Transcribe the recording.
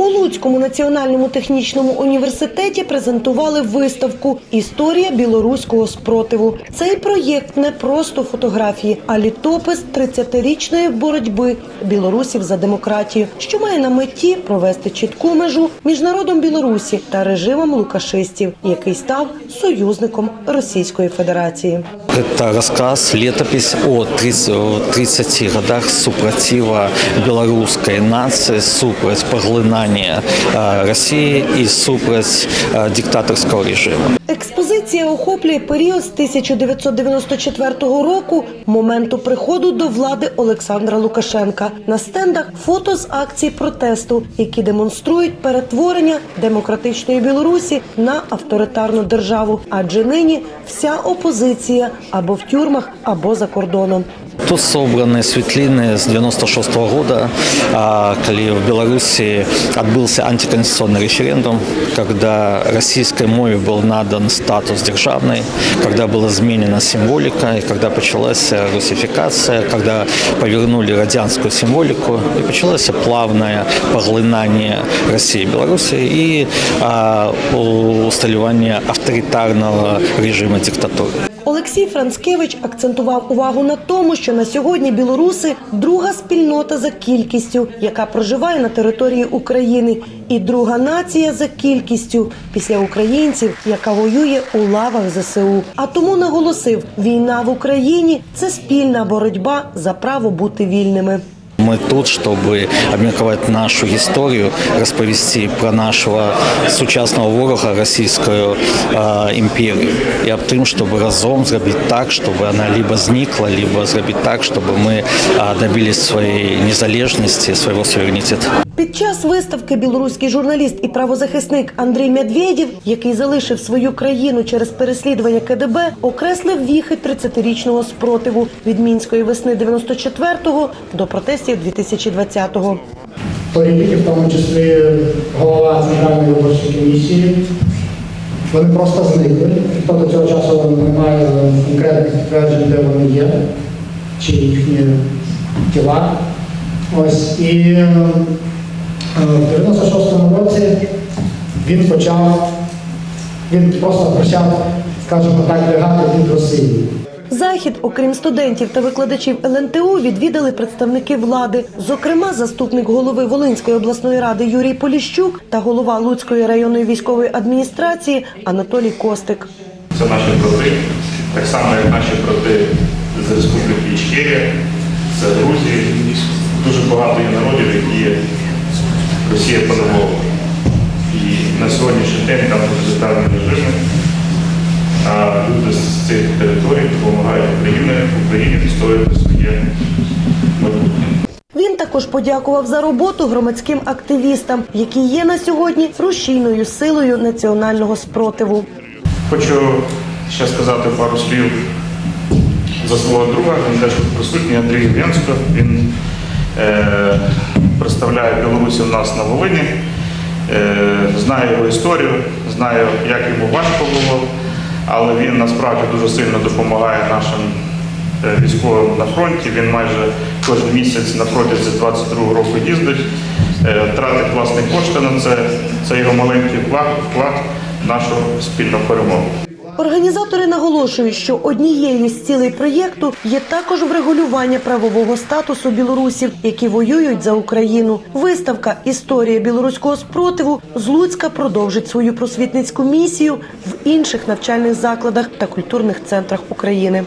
У Луцькому національному технічному університеті презентували виставку Історія білоруського спротиву. Цей проєкт не просто фотографії, а літопис 30-річної боротьби білорусів за демократію, що має на меті провести чітку межу між народом Білорусі та режимом лукашистів, який став союзником Російської Федерації. Это рассказ, летопись о 30, о 30 годах супротива белорусской нации, супроть поглинания э, России и супроть э, диктаторского режима. Експозиція охоплює період з 1994 року, моменту приходу до влади Олександра Лукашенка. На стендах фото з акцій протесту, які демонструють перетворення демократичної Білорусі на авторитарну державу. Адже нині вся опозиція або в тюрмах, або за кордоном. Тут собраны світлини з 96 -го года, а, коли в Беларуси отбылся антиконституционный референдум, когда российской мове был надан статус державной, когда была изменена символика, и когда началась русификация, когда повернули радянскую символику, и началось плавное поглинание России и Беларуси и а, усталевание авторитарного режима диктатуры. Олексій Францкевич акцентував увагу на тому, що на сьогодні білоруси друга спільнота за кількістю, яка проживає на території України, і друга нація за кількістю після українців, яка воює у лавах ЗСУ. А тому наголосив, війна в Україні це спільна боротьба за право бути вільними. Мы тут, чтобы обмірковать нашу историю, розповісти про нашего сучасного ворога Російською э, імперію. І об тим, щоб разом зробити так, щоб вона либо зникла, либо зробити так, щоб ми э, добились своєї незалежності, свого суверенітету. Під час виставки білоруський журналіст і правозахисник Андрій Медведєв, який залишив свою країну через переслідування КДБ, окреслив віхи 30-річного спротиву від мінської весни 94-го до протестів 2020-го. Політики, в тому числі голова Центральної виборчої комісії, вони просто зникли. Ніхто до цього часу не має конкретних підтверджень, де вони є, чи їхні тіла. Ось і е, в 96-му році він почав, він просто почав, скажімо так, лягати від Росії. Захід, окрім студентів та викладачів ЛНТУ, відвідали представники влади, зокрема, заступник голови Волинської обласної ради Юрій Поліщук та голова Луцької районної військової адміністрації Анатолій Костик. Це наші брати, так само як наші брати з Республіки Ічкерія, це Грузії. Дуже багато є народів, які Росія подавала. І на сьогоднішній день там тоталітарні режими, а люди з цих територій допомагають Україні, Україні відстоювати своє майбутнє. Він також подякував за роботу громадським активістам, які є на сьогодні рушійною силою національного спротиву. Хочу ще сказати пару слів за свого друга. Він теж присутній Андрій Єв'янсько. Він е, представляє Білорусі у нас на Волині, е, знає його історію, знає, як йому важко було, але він насправді дуже сильно допомагає нашим е, військовим на фронті. Він майже кожен місяць на протязі 22 року їздить, е, тратить власні кошти на це. Це його маленький вклад, вклад в нашу спільну перемогу. Організатори наголошують, що однією з цілей проєкту є також врегулювання правового статусу білорусів, які воюють за Україну. Виставка Історія білоруського спротиву з Луцька продовжить свою просвітницьку місію в інших навчальних закладах та культурних центрах України.